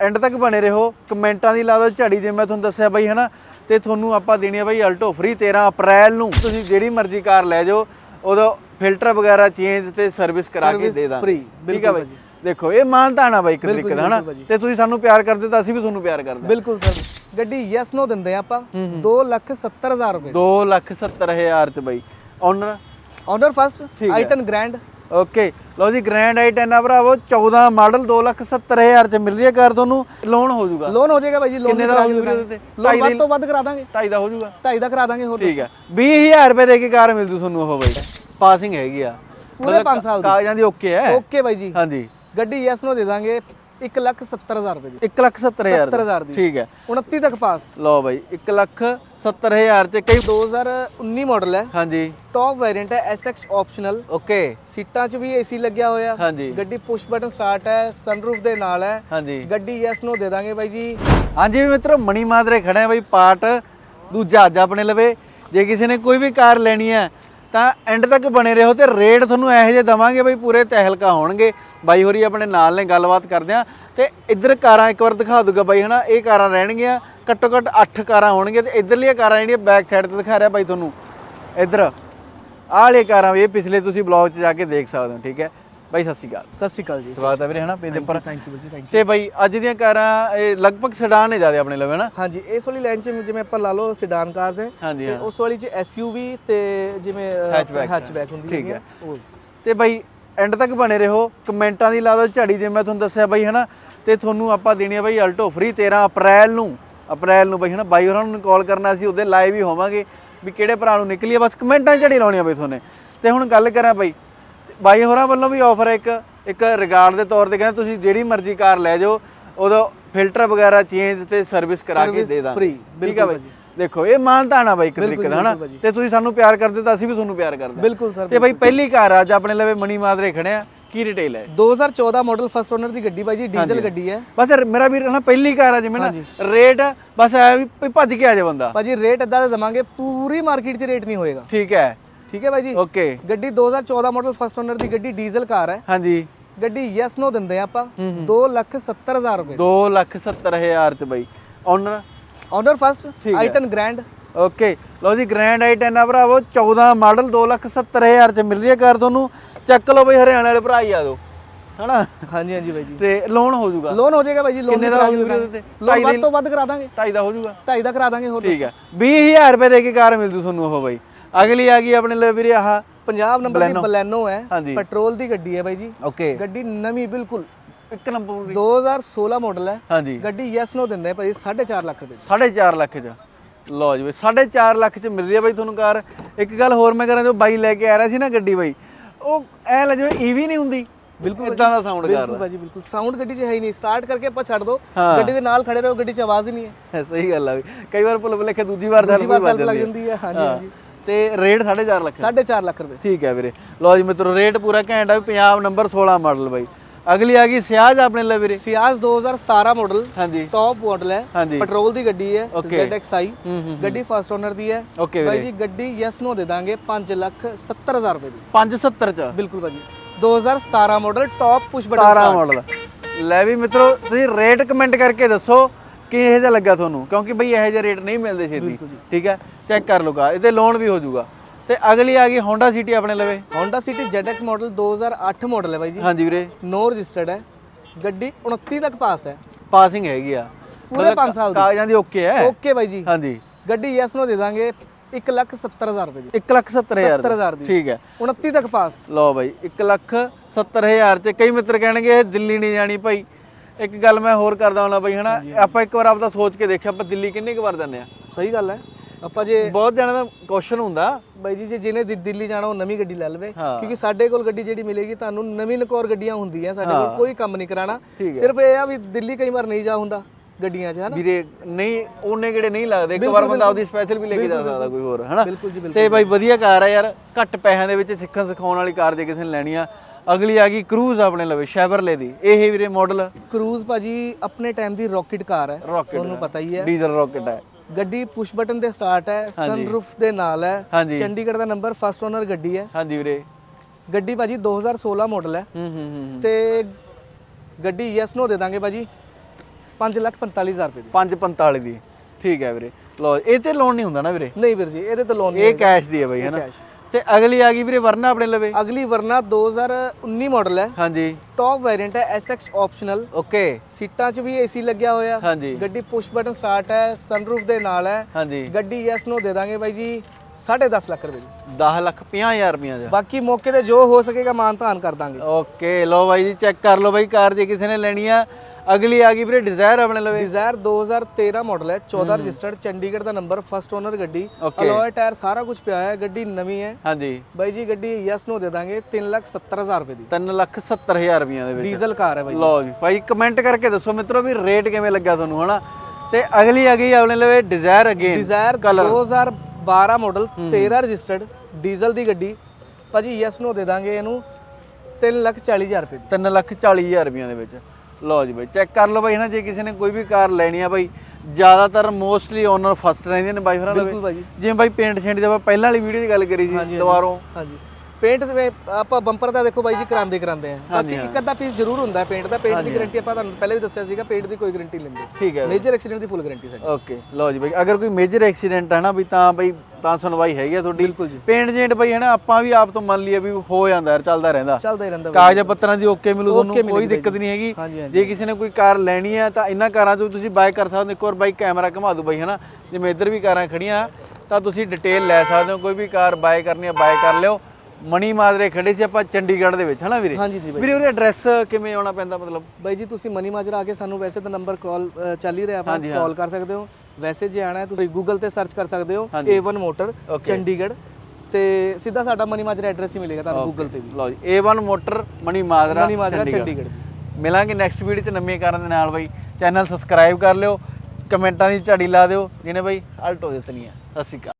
And ਤੱਕ ਬਣੇ ਰਹੋ। ਕਮੈਂਟਾਂ ਦੀ ਲਾ ਦਿਓ ਝਾੜੀ ਜਿਵੇਂ ਮੈਂ ਤੁਹਾਨੂੰ ਦੱਸਿਆ ਬਾਈ ਹਨਾ? ਤੇ ਤੁਹਾਨੂੰ ਆਪਾਂ ਦੇਣੀ ਆ ਬਾਈ ਅਲਟੋ ਫ੍ਰੀ 13 ਅਪ੍ਰੈਲ ਨੂੰ। ਤੁਸੀਂ ਜਿਹੜੀ ਮਰਜ਼ੀ ਕਾਰ ਲੈ ਜਾਓ ਉਦੋਂ ਫਿਲਟਰ ਵਗੈਰਾ ਚੇਂਜ ਤੇ ਸਰਵਿਸ ਕਰਾ ਕੇ ਦੇ free, ਠੀਕ ਆ ਬਾਈ? ਦੇਖੋ ਇਹ ਮਾਨਤਾਣਾ ਬਾਈ ਇੱਕ ਤਰੀਕੇ ਦਾ ਜੀ, ਹਨਾ ਜੀ। ਤੇ ਤੁਸੀਂ ਸਾਨੂੰ ਪਿਆਰ ਕਰਦੇ ਤਾਂ ਅਸੀਂ ਵੀ ਤੁਹਾਨੂੰ ਪਿਆਰ ਕਰਦੇ ਬਿਲਕੁਲ ਸਰ। ਗੱਡੀ ਯੈਸ ਨੋ ਦਿੰਦੇ ਆ ਆਪਾਂ। 270000 ਰੁਪਏ। 2 ਲੱਖ 70 ਹਜ਼ਾਰ ਚ ਬਾਈ। Owner owner first. I ten grand okay. ਲਓ ਜੀ ਗ੍ਰੈਂਡ i10 ਆ ਭਰਾਵੋ 14 ਮਾਡਲ 2 ਲੱਖ 70 ਹਜ਼ਾਰ ਚ ਮਿਲ ਰਹੀ ਹੈ ਕਾਰ ਤੁਹਾਨੂੰ। ਲੋਨ ਹੋ ਜਾਊਗਾ। ਲੋਨ ਹੋ ਜਾਏਗਾ ਭਾਈ ਜੀ ਲੋਨ ਕਿੰਨੇ ਦਾ ਹੋ ਜਾਊਗਾ ਇਹਦੇ ਤੇ? ਲੋਨ ਵੱਧ ਤੋਂ ਵੱਧ ਕਰਾ ਦਾਂਗੇ। ਢਾਈ ਦਾ ਹੋ ਜਾਊਗਾ। 2.5 ਦਾ ਕਰਾ ਦਾਂਗੇ ਹੋਰ ਠੀਕ ਹੈ। 20000 ਰੁਪਏ ਦੇ ਕੇ ਕਾਰ ਮਿਲ ਜੂ ਤੁਹਾਨੂੰ ਉਹ ਬਾਈ। ਪਾਸਿੰਗ ਹੈਗੀ ਆ। ਪੂਰੇ ਮਤਲਬ ਪੰਜ ਸਾਲ ਦੀ। ਕਾਗਜ਼ਾਂ ਦੀ ਓਕੇ ਹੈ। ਓਕੇ ਭਾਈ ਜੀ। ਹਾਂਜੀ। ਗੱਡੀ ਯੈਸ ਨੋ ਦੇ ਦਾਂਗੇ। 170000 ਰੁਪਏ ਦੀ। 1 ਲੱਖ 70 ਹਜ਼ਾਰ 70,000 ਦੀ। ਠੀਕ ਹੈ। 29 ਤੱਕ ਪਾਸ। ਲਓ ਬਾਈ 1 ਲੱਖ 70 ਹਜ਼ਾਰ ਚ ਕਈ 2019 ਮਾਡਲ ਹੈ। ਹਾਂਜੀ। ਟੌਪ ਵੇਰੀਐਂਟ ਹੈ SX ਆਪਸ਼ਨਲ ਓਕੇ। ਸੀਟਾਂ 'ਚ ਵੀ ਏਸੀ ਲੱਗਿਆ ਹੋਇਆ। ਹਾਂਜੀ। ਗੱਡੀ ਪੁਸ਼ ਬਟਨ ਸਟਾਰਟ ਹੈ ਸਨਰੂਫ ਦੇ ਨਾਲ ਹੈ। ਹਾਂਜੀ। ਗੱਡੀ ਯੈਸ ਨੋ ਦੇ ਦਾਂਗੇ ਬਾਈ ਜੀ। ਹਾਂਜੀ ਵੀ ਮਿੱਤਰੋ ਮਣੀ ਮਾਦਰੇ ਖੜੇ ਆ ਬਈ ਪਾਰਟ ਦੂਜਾ ਅੱਜ ਆਪਣੇ ਲਵੇ। ਜੇ ਕਿਸੇ ਨੇ ਕੋਈ ਵੀ ਕਾਰ ਲੈਣੀ ਹੈ ਤਾਂ ਐਂਡ ਤੱਕ ਬਣੇ ਰਹੋ ਤੇ ਰੇਟ ਤੁਹਾਨੂੰ ਇਹੋ ਜਿਹੇ ਦਵਾਂਗੇ ਬਈ ਪੂਰੇ ਤਹਿਲਕਾ ਹੋਣਗੇ। ਬਾਈ ਹੋਰੀ ਆਪਣੇ ਨਾਲ ਨੇ, ਗੱਲਬਾਤ ਕਰਦੇ ਆ ਤੇ ਇੱਧਰ ਕਾਰਾਂ ਇੱਕ ਵਾਰ ਦਿਖਾ ਦੂਗਾ ਬਾਈ, ਹਨਾ? ਇਹ ਕਾਰਾਂ ਰਹਿਣਗੀਆਂ, ਘੱਟੋ ਘੱਟ 8 ਕਾਰਾਂ ਹੋਣਗੀਆਂ ਤੇ ਇੱਧਰਲੀਆਂ ਕਾਰਾਂ ਜਿਹੜੀਆਂ ਬੈਕ ਸਾਈਡ ਤੇ ਦਿਖਾ ਰਿਹਾ ਬਾਈ ਤੁਹਾਨੂੰ। ਇੱਧਰ, ਆਹ ਵਾਲੀਆਂ ਕਾਰਾਂ ਵੀ, ਇਹ ਪਿਛਲੇ ਤੁਸੀਂ ਬਲੌਗ 'ਚ ਜਾ ਕੇ ਦੇਖ ਸਕਦੇ ਹੋ, ਠੀਕ ਹੈ? ਬਾਈ ਸਤਿ ਸ਼੍ਰੀ ਅਕਾਲ। ਸਤਿ ਸ਼੍ਰੀ ਅਕਾਲ ਜੀ। ਸਵਾਗਤ ਹੈ ਵੀਰੇ ਹਨਾ? ਪੇਜ ਦੇ ਉੱਪਰ ਥੈਂਕ ਯੂ ਜੀ ਥੈਂਕ ਤੇ ਬਾਈ ਅੱਜ ਦੀਆਂ ਕਾਰਾਂ ਇਹ ਲਗਭਗ ਸਡਾਨ ਨੇ ਜ਼ਿਆਦਾ ਆਪਣੇ ਲਵੇ ਹਨਾ? ਹਾਂਜੀ ਇਸ ਵਾਲੀ ਲਾਈਨ 'ਚ ਜਿਵੇਂ ਆਪਾਂ ਲਾ ਲਓ ਸਿਡਾਨ ਕਾਰਸ ਹੈ ਹਾਂਜੀ ਤੇ ਹਾਂ। ਉਸ ਵਾਲੀ 'ਚ ਐਸਯੂਵੀ ਤੇ ਜਿਵੇਂ। ਹੈਚਬੈਕ ਹੁੰਦੀ ਠੀਕ ਹੈ। ਤੇ ਬਾਈ ਐਂਡ ਤੱਕ ਬਣੇ ਰਹੋ ਕਮੈਂਟਾਂ ਦੀ ਲਾ ਦਿਓ ਝਾੜੀ ਜਿਵੇਂ ਮੈਂ ਤੁਹਾਨੂੰ ਦੱਸਿਆ ਬਾਈ ਹਨਾ? ਤੇ ਤੁਹਾਨੂੰ ਆਪਾਂ ਦੇਣੀ ਆ ਬਾਈ ਅਲਟੋ ਫ੍ਰੀ 13 ਅਪ੍ਰੈਲ ਨੂੰ ਅਪ੍ਰੈਲ ਨੂੰ ਬਾਈ ਹਨਾ? ਬਾਈ ਹੋਰਾਂ ਨੂੰ ਕਾਲ ਕਰਨਾ ਸੀ ਉਹਦੇ ਲਾਈਵ ਹੀ ਹੋਵਾਂਗੇ ਵੀ ਕਿਹੜੇ ਭਰਾ ਨੂੰ ਨਿਕਲੀ ਆ ਬਸ ਕਮੈਂਟਾਂ ਝਾੜੀ ਲਾਉਣੀ ਆ ਬਾਈ ਤੁਹਾਨੂੰ। ਤੇ ਹੁਣ ਗੱਲ ਕਰਾਂ ਬਾਈ ਬਾਈ ਹੋਰਾਂ ਵੱਲੋਂ ਵੀ ਆਫਰ ਹੈ ਇੱਕ ਇੱਕ ਰਿਗਾਰਡ ਦੇ ਤੌਰ ਤੇ ਕਹਿੰਦੇ ਤੁਸੀਂ ਜਿਹੜੀ ਮਰਜ਼ੀ ਕਾਰ ਲੈ ਜਾਓ ਉਦੋਂ ਫਿਲਟਰ ਵਗੈਰਾ ਚੇਂਜ ਤੇ ਸਰਵਿਸ ਕਰਾ ਕੇ ਦੇ ਦਾਂਗੇ। ਠੀਕ ਬਿਲਕੁਲ ਬਾਈ। ਦੇਖੋ ਇਹ ਮਾਨਤਾਣਾ ਬਾਈ ਇੱਕ ਤਰੀਕੇ ਦਾ ਹਨਾ। ਤੇ ਤੁਸੀਂ ਸਾਨੂੰ ਪਿਆਰ ਕਰਦੇ ਤਾਂ ਅਸੀਂ ਵੀ ਤੁਹਾਨੂੰ ਪਿਆਰ ਕਰਦੇ ਹਾਂ। ਬਿਲਕੁਲ ਸਰ ਤੇ ਬਾਈ ਪਹਿਲੀ ਕਾਰ ਅੱਜ ਆਪਣੇ ਲਵੇ ਮਣੀ ਮਾਦਰੇ ਖੜੇ ਆ ਕੀ ਡਿਟੇਲ ਹੈ? 2014 ਮਾਡਲ ਫਸਟ ਓਨਰ ਦੀ ਗੱਡੀ ਬਾਈ ਜੀ ਡੀਜ਼ਲ ਗੱਡੀ ਹੈ। ਬਸ ਮੇਰਾ ਵੀਰ ਨਾ ਪਹਿਲੀ ਕਾਰ ਆ ਜਿਵੇਂ ਨਾ ਰੇਟ ਬਸ ਐ ਵੀ ਭੱਜ ਕੇ ਆ ਜਾ ਬੰਦਾ। ਭਾਜੀ ਰੇਟ ਇਦਾਂ ਦਾ ਦਵਾਂਗੇ ਪੂਰੀ ਮਾਰਕੀਟ 'ਚ ਰੇਟ ਨਹੀਂ ਹੋਏਗਾ। ਠੀਕ ਹੈ। ਠੀਕ ਹੈ ਬਾਈ ਜੀ? ਓਕੇ ਗੱਡੀ 2014 ਮਾਡਲ ਫਸਟ ਓਨਰ ਦੀ ਗੱਡੀ ਡੀਜ਼ਲ ਕਾਰ ਹੈ। ਹਾਂਜੀ। ਗੱਡੀ ਯੈਸ ਨੋ ਦਿੰਦੇ ਆਪਾਂ। 270000 ਰੁਪਏ। 2 ਲੱਖ 70 ਹਜ਼ਾਰ ਚ ਬਾਈ। Owner owner first. I ten grand okay ਲਓ ਜੀ ਗ੍ਰੈਂਡ i10 ਆ ਭਰਾਵੋ 14 ਮਾਡਲ 2 ਲੱਖ 70 ਹਜ਼ਾਰ ਚ ਮਿਲ ਰਹੀ ਹੈ ਕਾਰ ਤੁਹਾਨੂੰ। ਚੱਕ ਲਓ ਬਈ ਹਰਿਆਣਾ ਵਾਲੇ ਭਰਾ ਹੀ ਆ ਦੋ ਹਨਾ? ਹਾਂਜੀ ਹਾਂਜੀ ਬਾਈ ਜੀ। ਤੇ ਲੋਨ ਹੋ ਜਾਊਗਾ। ਲੋਨ ਹੋ ਜਾਏਗਾ ਬਾਈ ਜੀ ਲੋਨ ਕਿੰਨੇ ਦਾ ਹੋ ਜਾਊਗਾ? ਲੋਨ ਵੱਧ ਤੋਂ ਵੱਧ ਕਰਾ ਦਾਂਗੇ। ਢਾਈ ਦਾ ਹੋ ਜਾਊਗਾ 2.5 ਦਾ ਕਰਾ ਦਾਂਗੇ ਹੋਰ ਠੀਕ ਹੈ। 20000 ਰੁਪਏ ਦੇ ਕੇ ਕਾਰ ਮਿਲ ਜੂ ਤੁਹਾਨੂੰ ਉਹ ਬਾਈ। ਅਗਲੀ ਆ ਗਈ ਆਪਣੇ ਲਈ ਵੀਰੇ ਆਹ ਪੰਜਾਬ ਨੰਬਰ ਦੀ ਬਲੈਨੋ ਹੈ। ਹਾਂਜੀ। ਪੈਟਰੋਲ ਦੀ ਗੱਡੀ ਹੈ ਬਾਈ ਜੀ। ਓਕੇ ਗੱਡੀ ਨਵੀਂ ਬਿਲਕੁਲ। ਇੱਕ ਨੰਬਰ 2016 ਮਾਡਲ ਹੈ। ਹਾਂਜੀ। ਗੱਡੀ ਯੈਸ ਨੋ ਦਿੰਦੇ ਆ ਭਾਈ 4.5 ਲੱਖ ਰੁਪਏ ਦੀ। 4.5 ਲੱਖ ਚ। ਲਓ ਜੀ ਬਈ 4.5 ਲੱਖ ਚ ਮਿਲ ਰਹੀ ਹੈ ਬਾਈ ਤੁਹਾਨੂੰ ਕਾਰ। ਇੱਕ ਗੱਲ ਹੋਰ ਮੈਂ ਕਰਾਂ ਜੋ ਬਾਈ ਲੈ ਕੇ ਆ ਰਿਹਾ ਸੀ ਨਾ ਗੱਡੀ ਬਾਈ ਉਹ ਐ ਲੱਗ ਜਿਵੇਂ ਈਵੀ ਨਹੀਂ ਹੁੰਦੀ। ਬਿਲਕੁਲ ਇਦਾਂ ਦਾ ਸਾਊਂਡ ਬਿਲਕੁਲ ਕਰਦਾ ਭਾਜੀ ਬਿਲਕੁਲ। ਸਾਊਂਡ ਗੱਡੀ 'ਚ ਹੈ ਹੀ ਨਹੀਂ। ਸਟਾਰਟ ਕਰਕੇ ਆਪਾਂ ਛੱਡ ਦੋ। ਹਾਂ। ਗੱਡੀ ਦੇ ਨਾਲ ਖੜੇ ਰਹੋ ਗੱਡੀ 'ਚ ਆਵਾਜ਼ ਹੀ ਨਹੀਂ ਹੈ। ਸਹੀ ਗੱਲ ਆ ਵੀ। ਕਈ ਵਾਰ ਭੁੱਲ ਭੁਲੇਖੇ ਦੂਜੀ ਵਾਰ ਦੂਜੀ ਵਾਰ ਵੱਜ ਸੈਲਫ ਲੱਗ ਜਾਂਦੀ ਹੈ। ਹਾਂਜੀ। ਹਾਂਜੀ। ਤੇ ਰੇਟ 4.5 ਲੱਖ 4.5 ਲੱਖ ਰੁਪਏ। ਠੀਕ ਹੈ ਵੀਰੇ। ਲਓ ਜੀ ਮਿੱਤਰੋ ਰੇਟ ਪੂਰਾ ਘੈਂਟ ਆ ਵੀ ਪੰਜਾਬ ਨੰਬਰ 16 ਮਾਡਲ ਬਾਈ। ਅਗਲੀ ਆ ਗਈ ਸਿਆਜ ਆਪਣੇ ਲਈ ਵੀਰੇ। ਸਿਆਜ਼ 2017 ਮਾਡਲ ਹਾਂਜੀ। ਟੌਪ ਮਾਡਲ ਹੈ। ਪੈਟਰੋਲ ਦੀ ਗੱਡੀ ਹੈ. ZXi ਗੱਡੀ ਫਸਟ ਓਨਰ ਦੀ ਹੈ। ਓਕੇ ਵੀਰੇ। ਜੀ ਗੱਡੀ ਯੈਸ ਨੋ ਦੇ ਦਾਂਗੇ 5 ਲੱਖ 70000 ਰੁਪਏ ਦੀ। 570 ਚ। ਬਿਲਕੁਲ ਭਾਜੀ। 2017 model top push button 17 model ਲੈ ਵੀ ਮਿੱਤਰੋ ਤੁਸੀਂ ਰੇਟ ਕਮੈਂਟ ਕਰਕੇ ਦੱਸੋ ਕਿ ਇਹ ਜਿਹਾ ਲੱਗਾ ਤੁਹਾਨੂੰ? ਕਿਉਂਕਿ ਬਈ ਇਹੋ ਜਿਹੇ ਰੇਟ ਨਹੀਂ ਮਿਲਦੇ ਛੇਤੀ। ਠੀਕ ਹੈ? ਚੈੱਕ ਕਰ ਲਓ ਕਾਰ ਇਹਤੇ ਲੋਨ ਵੀ ਹੋ ਜਾਊਗਾ। ਤੇ ਅਗਲੀ ਆ ਗਈ Honda City ਆਪਣੇ ਲਵੇ। Honda City ZX model 2008 model ਹੈ ਭਾਈ ਜੀ। ਹਾਂਜੀ ਵੀਰੇ। ਨੋ ਰਜਿਸਟਰਡ ਹੈ। ਗੱਡੀ 29 ਤੱਕ ਪਾਸ ਹੈ। ਪਾਸਿੰਗ ਹੈਗੀ ਆ। ਪੂਰੇ 5 ਸਾਲ ਦੀ। ਕਾਗਜ਼ਾਂ ਦੀ ਓਕੇ ਹੈ। ਓਕੇ ਭਾਈ ਜੀ। ਹਾਂਜੀ। ਗੱਡੀ ਯੈਸ ਨੋ ਦੇ ਦਾਂਗੇ। 1 ਲੱਖ 70000 ਰੁਪਏ ਦੀ। 1 ਲੱਖ 70 ਹਜ਼ਾਰ 70000 ਦੀ। ਠੀਕ ਹੈ। 29 ਤੱਕ ਪਾਸ ਲਓ ਬਾਈ 1 ਲੱਖ 70 ਹਜ਼ਾਰ ਤੇ ਕਈ ਮਿੱਤਰ ਕਹਿਣਗੇ ਇਹ ਦਿੱਲੀ ਨਹੀਂ ਜਾਣੀ ਭਾਈ। ਇੱਕ ਗੱਲ ਮੈਂ ਹੋਰ ਕਰਦਾ ਹਾਂ ਬਾਈ ਹਨਾ? ਆਪਾਂ ਇੱਕ ਵਾਰ ਆਪਦਾ ਸੋਚ ਕੇ ਦੇਖਿਆ ਆਪਾਂ ਦਿੱਲੀ ਕਿੰਨੀ ਕੁ ਵਾਰ ਜਾਂਦੇ ਆ? ਸਹੀ ਗੱਲ ਹੈ। ਆਪਾਂ ਜੇ ਬਹੁਤ ਜਣਾਂ ਦਾ ਕੁਐਸਚਨ ਹੁੰਦਾ। ਬਾਈ ਜੀ ਜੇ ਜਿਹਨੇ ਦਿ- ਦਿੱਲੀ ਜਾਣਾ ਉਹ ਨਵੀਂ ਗੱਡੀ ਲੈ ਲਵੇ ਹਾਂ। ਕਿਉਂਕਿ ਸਾਡੇ ਕੋਲ ਗੱਡੀ ਜਿਹੜੀ ਮਿਲੇਗੀ ਤੁਹਾਨੂੰ ਨਵੀਂ ਨਕੌਰ ਗੱਡੀਆਂ ਹੁੰਦੀਆਂ ਸਾਡੇ ਕੋਲ ਕੋਈ ਕੰਮ ਨਹੀਂ ਕਰਾਣਾ। ਠੀਕ ਹੈ। ਸਿਰਫ ਇਹ ਆ ਵੀ ਦਿੱਲੀ ਕਈ ਵਾਰ ਨਹੀਂ ਜਾ ਹੁੰਦਾ ਗੱਡੀਆਂ 'ਚ ਹਨਾ? ਵੀਰੇ ਨਹੀਂ ਉਹਨੇ ਕਿਹੜੇ ਨਹੀਂ ਲੱਗਦੇ ਇੱਕ ਵਾਰ ਬੰਦਾ ਆਪਦੀ ਸਪੈਸ਼ਲ ਵੀ ਲੈ ਕੇ ਜਾ ਸਕਦਾ ਕੋਈ ਹੋਰ ਹਨਾ? ਬਿਲਕੁਲ ਜੀ ਬਿਲਕੁਲ ਤੇ ਬਾਈ ਵਧੀਆ ਕਾਰ ਆ ਯਾਰ ਘੱਟ ਪੈਸਿਆਂ ਦੇ ਵਿੱਚ ਸਿੱਖਣ ਸਿਖਾਉਣ ਵਾਲੀ ਕਾਰ ਜੇ ਕਿਸੇ ਨੇ ਲੈਣੀ ਆ ਅਗਲੀ ਆ ਗਈ ਕਰੂਜ਼ ਆਪਣੇ ਲਵੇ ਸ਼ੈਵਰਲੇ ਦੀ। ਇਹ ਵੀਰੇ ਮਾਡਲ ਕਰੂਜ਼ ਭਾਜੀ ਆਪਣੇ ਟਾਈਮ ਦੀ ਰਾਕਟ ਕਾਰ ਹੈ। Rocket ਤੁਹਾਨੂੰ ਪਤਾ ਹੀ ਹੈ। ਡੀਜ਼ਲ ਰਾਕਟ ਹੈ। ਗੱਡੀ ਪੁਸ਼ ਬਟਨ ਤੇ ਸਟਾਰਟ ਹੈ ਸਨਰੂਫ ਦੇ ਨਾਲ ਹੈ। ਹਾਂਜੀ। ਚੰਡੀਗੜ੍ਹ ਦਾ ਨੰਬਰ ਫਸਟ ਓਨਰ ਗੱਡੀ ਹੈ। ਹਾਂਜੀ ਵੀਰੇ। ਗੱਡੀ ਭਾਜੀ 2016 ਮਾਡਲ ਹੈ। ਹੂੰ ਹੂੰ ਹੂੰ ਤੇ ਗੱਡੀ ਯੈਸ ਨੋ ਦੇ ਦਾਂਗੇ ਭਾਜੀ। 545000 ਰੁਪਏ ਦੀ। 545 ਦੀ। ਠੀਕ ਹੈ ਵੀਰੇ। ਲਓ ਇਹ ਤੇ ਲੋਨ ਨਹੀਂ ਹੁੰਦਾ ਨਾ ਵੀਰੇ? ਨਹੀਂ ਵੀਰ ਜੀ ਇਹਦੇ ਤੇ ਲੋਨ ਇਹ ਕੈਸ਼ ਦੀ ਹੈ ਬਈ ਹੈ ਨਾ? cash। ਤੇ ਅਗਲੀ ਆ ਗਈ ਵੀਰੇ ਵਰਨਾ ਆਪਣੇ ਲਵੇ। ਅਗਲੀ ਵਰਨਾ 2019 ਮਾਡਲ ਹੈ। ਹਾਂਜੀ। ਟੌਪ ਵੈਰੀਐਂਟ ਹੈ SX ਆਪਸ਼ਨਲ ਓਕੇ ਸੀਟਾਂ 'ਚ ਵੀ ਏਸੀ ਲੱਗਿਆ ਹੋਇਆ। ਹਾਂਜੀ। ਗੱਡੀ ਪੁਸ਼ ਬਟਨ ਸਟਾਰਟ ਹੈ ਸਨਰੂਫ ਦੇ ਨਾਲ ਹੈ। ਹਾਂਜੀ। ਗੱਡੀ ਯੈਸ ਨੂੰ ਦੇ ਦਾਂਗੇ ਬਾਈ ਜੀ 10.5 ਲੱਖ ਰੁਪਏ ਦੀ। 10 ਲੱਖ 50000 ਰੁਪਈਆ ਦਾ ਬਾਕੀ ਮੌਕੇ ਤੇ ਜੋ ਹੋ ਸਕੇਗਾ ਮਾਨ ਤਾਨ ਕਰ ਦਾਂਗੇ। ਓਕੇ ਲਓ ਬਾਈ ਜੀ ਚੈੱਕ ਕਰ ਲਓ ਬਾਈ ਕਾਰ ਜੇ ਕਿਸੇ ਨੇ ਲੈਣੀ ਆ ਅਗਲੀ ਆ ਗਈ ਵੀਰੇ ਡਿਜ਼ਾਇਰ ਆਪਣੇ ਲਵੇ। ਡਿਜ਼ਾਇਰ 2013 ਮਾਡਲ ਹੈ 14 ਰਜਿਸਟਰਡ ਚੰਡੀਗੜ੍ਹ ਦਾ ਨੰਬਰ ਫਸਟ ਓਨਰ ਗੱਡੀ. ਅਲੋਏ ਟਾਇਰ ਸਾਰਾ ਕੁਝ ਪਿਆ ਹੈ ਗੱਡੀ ਨਵੀਂ ਹੈ। ਹਾਂਜੀ। ਬਾਈ ਜੀ ਗੱਡੀ ਯੈਸ ਨੂੰ ਦੇ ਦਾਂਗੇ 370000 ਰੁਪਏ ਦੀ। 3 ਲੱਖ 70000 ਰੁਪਈਆ ਦੇ ਵਿੱਚ। ਡੀਜ਼ਲ ਕਾਰ ਹੈ ਬਾਈ ਜੀ। ਲਓ ਜੀ ਭਾਈ ਕਮੈਂਟ ਕਰਕੇ ਦੱਸੋ ਮਿੱਤਰੋ ਵੀ ਰੇਟ ਕਿਵੇਂ ਲੱਗਾ ਤੁਹਾਨੂੰ ਹਨਾ? ਤੇ ਅਗਲੀ ਆ ਗਈ ਆਪਣੇ ਲਵੇ Dzire again Dzire 2012 model 13 registered diesel ਦੀ ਗੱਡੀ। ਭਾਜੀ ਯੈਸ ਨੂੰ ਦੇ ਦਾਂਗੇ ਇਹਨੂੰ 340000 ਰੁਪਏ ਦੀ। 3 ਲੱਖ 40000 ਰੁਪਈਆ ਦੇ ਵਿੱਚ। ਲਓ ਜੀ ਬਾਈ ਚੈੱਕ ਕਰ ਲਓ ਬਾਈ ਹਨਾ ਜੇ ਕਿਸੇ ਨੇ ਕੋਈ ਵੀ ਕਾਰ ਲੈਣੀ ਆ ਬਾਈ ਜ਼ਿਆਦਾਤਰ ਮੋਸਟਲੀ ਓਨਰ ਫਸਟ ਰਹਿੰਦੇ ਨੇ ਬਾਈ ਫਰਾਂ ਲਵੇ ਬਿਲਕੁਲ ਭਾਜੀ। ਜਿਵੇਂ ਬਾਈ ਪੇਂਟ ਛੇਂਟ ਦੀ ਆਪਾਂ ਪਹਿਲਾਂ ਵਾਲੀ ਵੀਡੀਓ ਦੀ ਗੱਲ ਕਰੀ ਹਾਂਜੀ, ਸੀ ਹਾਂਜੀ। ਦੁਬਾਰੋਂ। ਹਾਂਜੀ। ਪੇਂਟ ਦੇ ਆਪਾਂ ਬੰਪਰ ਦਾ ਦੇਖੋ ਬਾਈ ਜੀ ਕਰਾਉਂਦੇ ਕਰਾਉਂਦੇ ਆ। ਬਾਕੀ ਇੱਕ ਅੱਧਾ ਪੀਸ ਜ਼ਰੂਰ ਹੁੰਦਾ ਹੈ ਪੇਂਟ ਦਾ ਪੇਂਟ ਦੀ ਗਾਰੰਟੀ ਆਪਾਂ ਤੁਹਾਨੂੰ ਪਹਿਲੇ ਵੀ ਦੱਸਿਆ ਸੀਗਾ ਪੇਂਟ ਦੀ ਕੋਈ ਗਾਰੰਟੀ ਲੈਂਦੇ ਠੀਕ ਹੈ। ਮੇਜਰ ਐਕਸੀਡੈਂਟ ਦੀ ਫੁੱਲ ਗਾਰੰਟੀ ਸਾਡੀ। ਓਕੇ ਲਓ ਜੀ ਬਾਈ ਅਗਰ ਕੋਈ ਮੇਜਰ ਐਕਸੀਡੈਂਟ ਹੈ ਨਾ ਵੀ ਤਾਂ ਬਾਈ ਤਾਂ ਸੁਣਵਾਈ ਹੈਗੀ ਆ ਤੁਹਾਡੀ। ਬਿਲਕੁਲ ਜੀ। ਪੇਂਟ ਜੇਂਟ ਬਾਈ ਹੈ ਨਾ ਆਪਾਂ ਵੀ ਆਪ ਤੋਂ ਮੰਨ ਲਈਏ ਵੀ ਹੋ ਜਾਂਦਾ ਯਾਰ ਚੱਲਦਾ ਰਹਿੰਦਾ। ਚੱਲਦਾ ਹੀ ਰਹਿੰਦਾ ਕਾਗਜ਼ ਪੱਤਰਾਂ ਦੀ ਓਕੇ ਮਿਲੂ ਤੁਹਾਨੂੰ ਕੋਈ ਦਿੱਕਤ ਨਹੀਂ ਹੈਗੀ। ਜੇ ਕਿਸੇ ਨੇ ਕੋਈ ਕਾਰ ਲੈਣੀ ਹੈ ਤਾਂ ਇਹਨਾਂ ਕਾਰਾਂ ਤੋਂ ਤੁਸੀਂ ਬਾਈ ਕਰ ਸਕਦੇ ਹੋ। ਇੱਕ ਵਾਰ ਬਾਈ ਕੈਮਰਾ ਘੁਮਾ ਦਿਓ ਬਾਈ ਹਨਾ ਜਿਵੇਂ ਇੱਧਰ ਵੀ ਕਾਰਾਂ ਖੜੀਆਂ ਤਾਂ ਤੁਸੀਂ ਡਿਟੇਲ ਲੈ ਸਕਦੇ ਹੋ। ਕੋਈ ਵੀ ਕਾਰ ਬਾਈ ਕਰਨੀ ਹੈ ਬਾਈ ਕਰ ਲਿਓ। ਮਣੀ ਮਾਜਰੇ ਖੜੇ ਸੀ ਆਪਾਂ ਚੰਡੀਗੜ੍ਹ ਦੇ ਵਿੱਚ ਹਨਾ ਵੀਰੇ? ਹਾਂਜੀ ਜੀ ਬਾਈ ਵੀਰੇ ਉਹਦੇ ਐਡਰੈਸ ਕਿਵੇਂ ਆਉਣਾ ਪੈਂਦਾ ਮਤਲਬ? ਬਾਈ ਜੀ ਤੁਸੀਂ ਮਨੀ ਮਾਜਰਾ ਆ ਕੇ ਸਾਨੂੰ ਵੈਸੇ ਤਾਂ ਨੰਬਰ ਕਾਲ ਚੱਲ ਹੀ ਰਿਹਾ ਆਪਾਂ ਹਾਂ। ਕਾਲ ਕਰ ਸਕਦੇ ਹੋ। ਵੈਸੇ ਜੇ ਆਣਾ ਹੈ ਤੁਸੀਂ ਗੂਗਲ ਤੇ ਸਰਚ ਕਰ ਸਕਦੇ ਹੋ ਹਾਂਜੀ। A1 motor. ਚੰਡੀਗੜ੍ਹ। ਤੇ ਸਿੱਧਾ ਸਾਡਾ ਮਨੀ ਮਾਜਰਾ ਐਡਰੈਸ ਹੀ ਮਿਲੇਗਾ ਤੁਹਾਨੂੰ ਗੂਗਲ ਤੇ ਵੀ। ਲਓ ਜੀ A1 ਮੋਟਰ ਮਣੀ ਮਾਜਰਾ ਮਨੀ ਮਾਜਰਾ ਚੰਡੀਗੜ੍ਹ। ਮਿਲਾਂਗੇ ਨੈਕਸਟ ਵੀਡੀਓ 'ਚ ਨਵੀਆਂ ਕਾਰਾਂ ਦੇ ਨਾਲ ਬਾਈ। ਚੈਨਲ ਸਬਸਕ੍ਰਾਈਬ ਕਰ ਲਿਓ ਕਮੈਂਟਾਂ ਦੀ ਝਾੜੀ ਲਾ ਦਿਓ ਜਿਹਨੇ ਬਾਈ ਅਲਟੋ ਦਿੱਤਨੀ ਆ ਸਤਿ ਸ਼੍ਰੀ ਅਕਾਲ।